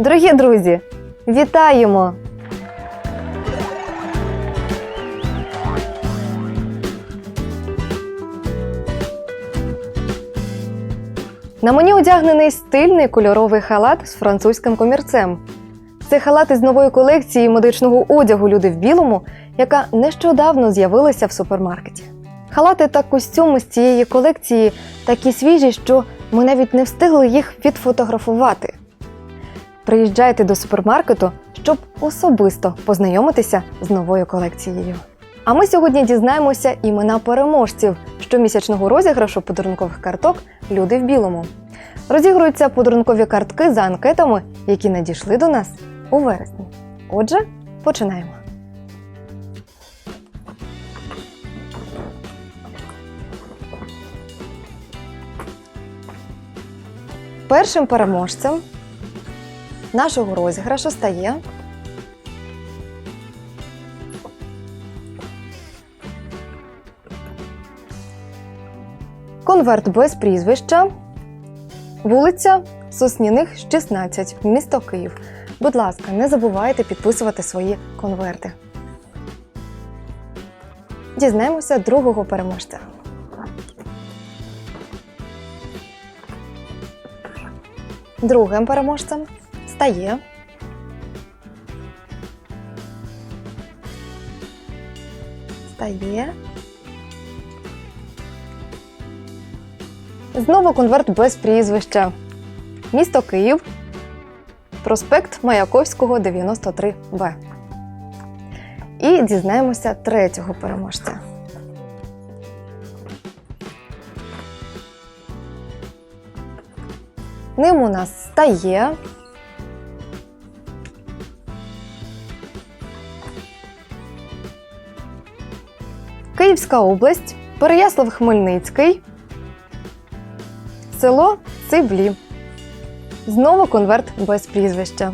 Дорогі друзі, вітаємо! На мені одягнений стильний кольоровий халат з французьким комірцем. Це халат із нової колекції медичного одягу Люди в білому, яка нещодавно з'явилася в супермаркеті. Халати та костюми з цієї колекції такі свіжі, що ми навіть не встигли їх відфотографувати. Приїжджайте до супермаркету, щоб особисто познайомитися з новою колекцією. А ми сьогодні дізнаємося імена переможців щомісячного розіграшу подарункових карток Люди в білому. Розігруються подарункові картки за анкетами, які надійшли до нас у вересні. Отже, починаємо. Першим переможцем нашого розіграшу стає конверт без прізвища, вулиця Сосняних, 16, місто Київ. Будь ласка, не забувайте підписувати свої конверти. Дізнаємося другого переможця. Другим переможцем стає стає Знову конверт без прізвища. Місто Київ. Проспект Маяковського 93Б. І дізнаємося третього переможця. Ним у нас стає. Київська область, Переяслав Хмельницький, село Циблі. Знову конверт без прізвища.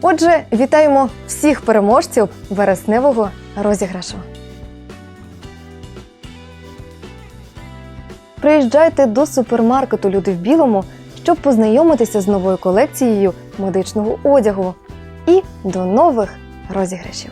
Отже, вітаємо всіх переможців вересневого розіграшу. Приїжджайте до супермаркету Люди в білому, щоб познайомитися з новою колекцією медичного одягу. І до нових розіграшів!